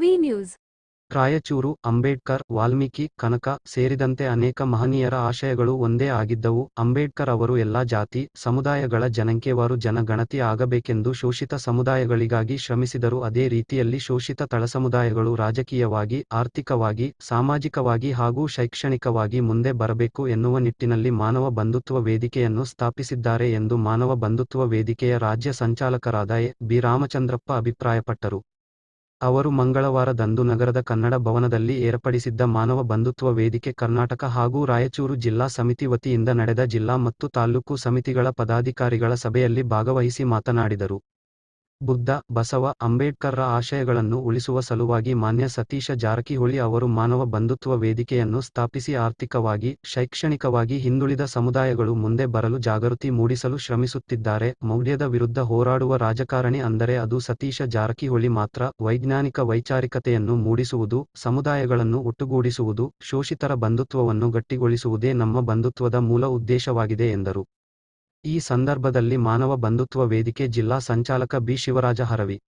V news. Raichur, Ambedkar, Valmiki, Kanaka ಸೇರಿದಂತೆ ಅನೇಕ ಮಹನೀಯರ ಆಶಯಗಳು ಒಂದೇ ಆಗಿದ್ದವು. ಅಂಬೇಡ್ಕರ್ ಅವರು ಎಲ್ಲಾ ಜಾತಿ, ಸಮುದಾಯಗಳ ಜನಂಕೆವಾರು ಜನಗಣತಿ ಆಗಬೇಕೆಂದು ಶೋಷಿತ ಸಮುದಾಯಗಳಿಗಾಗಿ ಶ್ರಮಿಸಿದರು. ಅದೇ ರೀತಿಯಲ್ಲಿ ಶೋಷಿತ ತಳಸಮುದಾಯಗಳು ರಾಜಕೀಯವಾಗಿ, ಆರ್ಥಿಕವಾಗಿ, ಸಾಮಾಜಿಕವಾಗಿ ಹಾಗೂ ಶೈಕ್ಷಣಿಕವಾಗಿ ಮುಂದೆ ಬರಬೇಕು ಎನ್ನುವ ನಿಟ್ಟಿನಲ್ಲಿ ಮಾನವ ಬಂಧುತ್ವ ವೇದಿಕೆಯನ್ನು ಸ್ಥಾಪಿಸಿದ್ದಾರೆ ಎಂದು ಮಾನವ ಬಂಧುತ್ವ ವೇದಿಕೆಯ ರಾಜ್ಯ ಸಂಚಾಲಕರಾದ ಎ. ಬಿ. ರಾಮಚಂದ್ರಪ್ಪ ಅಭಿಪ್ರಾಯಪಟ್ಟರು. ಅವರು ಮಂಗಳವಾರದಂದು ನಗರದ ಕನ್ನಡ ಭವನದಲ್ಲಿ ಏರ್ಪಡಿಸಿದ್ದ ಮಾನವ ಬಂಧುತ್ವ ವೇದಿಕೆ ಕರ್ನಾಟಕ ಹಾಗೂ ರಾಯಚೂರು ಜಿಲ್ಲಾ ಸಮಿತಿ ವತಿಯಿಂದ ನಡೆದ ಜಿಲ್ಲಾ ಮತ್ತು ತಾಲ್ಲೂಕು ಸಮಿತಿಗಳ ಪದಾಧಿಕಾರಿಗಳ ಸಭೆಯಲ್ಲಿ ಭಾಗವಹಿಸಿ ಮಾತನಾಡಿದರು. ಬುದ್ಧ, ಬಸವ, ಅಂಬೇಡ್ಕರ್ರ ಆಶಯಗಳನ್ನು ಉಳಿಸುವ ಸಲುವಾಗಿ ಮಾನ್ಯ ಸತೀಶ ಜಾರಕಿಹೊಳಿ ಅವರು ಮಾನವ ಬಂಧುತ್ವ ವೇದಿಕೆಯನ್ನು ಸ್ಥಾಪಿಸಿ ಆರ್ಥಿಕವಾಗಿ, ಶೈಕ್ಷಣಿಕವಾಗಿ ಹಿಂದುಳಿದ ಸಮುದಾಯಗಳು ಮುಂದೆ ಬರಲು ಜಾಗೃತಿ ಮೂಡಿಸಲು ಶ್ರಮಿಸುತ್ತಿದ್ದಾರೆ. ಮೌಲ್ಯದ ವಿರುದ್ಧ ಹೋರಾಡುವ ರಾಜಕಾರಣಿ ಅಂದರೆ ಅದು ಸತೀಶ ಜಾರಕಿಹೊಳಿ ಮಾತ್ರ. ವೈಜ್ಞಾನಿಕ ವೈಚಾರಿಕತೆಯನ್ನು ಮೂಡಿಸುವುದು, ಸಮುದಾಯಗಳನ್ನು ಒಟ್ಟುಗೂಡಿಸುವುದು, ಶೋಷಿತರ ಬಂಧುತ್ವವನ್ನು ಗಟ್ಟಿಗೊಳಿಸುವುದೇ ನಮ್ಮ ಬಂಧುತ್ವದ ಮೂಲ ಉದ್ದೇಶವಾಗಿದೆ ಎಂದರು. ಈ ಸಂದರ್ಭದಲ್ಲಿ ಮಾನವ ಬಂಧುತ್ವ ವೇದಿಕೆ ಜಿಲ್ಲಾ ಸಂಚಾಲಕ ಬಿ ಶಿವರಾಜ ಹರವಿ.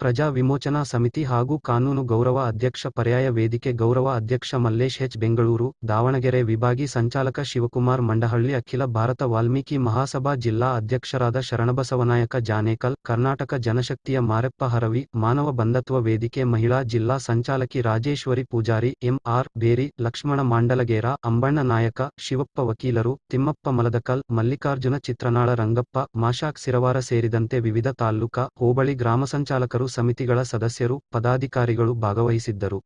ಪ್ರಜಾ ವಿಮೋಚನಾ ಸಮಿತಿ ಹಾಗೂ ಕಾನೂನು ಗೌರವ ಅಧ್ಯಕ್ಷ ಪರ್ಯಾಯ ವೇದಿಕೆ ಗೌರವ ಅಧ್ಯಕ್ಷ ಮಲ್ಲೇಶ್ ಹೆಚ್ ಬೆಂಗಳೂರು, ದಾವಣಗೆರೆ ವಿಭಾಗಿ ಸಂಚಾಲಕ ಶಿವಕುಮಾರ್ ಮಂಡಹಳ್ಳಿ, ಅಖಿಲ ಭಾರತ ವಾಲ್ಮೀಕಿ ಮಹಾಸಭಾ ಜಿಲ್ಲಾ ಅಧ್ಯಕ್ಷರಾದ ಶರಣಬಸವನಾಯಕ ಜಾನೇಕಲ್, ಕರ್ನಾಟಕ ಜನಶಕ್ತಿಯ ಮಾರೆಪ್ಪ ಹರವಿ, ಮಾನವ ಬಂಧತ್ವ ವೇದಿಕೆ ಮಹಿಳಾ ಜಿಲ್ಲಾ ಸಂಚಾಲಕಿ ರಾಜೇಶ್ವರಿ ಪೂಜಾರಿ ಎಂಆರ್ ಬೇರಿ, ಲಕ್ಷ್ಮಣ ಮಾಂಡಲಗೇರ, ಅಂಬಣ್ಣ ನಾಯಕ, ಶಿವಪ್ಪ ವಕೀಲರು, ತಿಮ್ಮಪ್ಪ ಮಲದಕಲ್, ಮಲ್ಲಿಕಾರ್ಜುನ ಚಿತ್ರನಾಳ ರಂಗಪ್ಪ, ಮಾಶಾಕ್ ಸಿರವಾರ ಸೇರಿದಂತೆ ವಿವಿಧ ತಾಲ್ಲೂಕಾ, ಹೋಬಳಿ ಗ್ರಾಮ ಸಂಚಾಲಕರು ಸಮಿತಿಗಳ ಸದಸ್ಯರು ಪದಾಧಿಕಾರಿಗಳು ಭಾಗವಹಿಸಿದ್ದರು.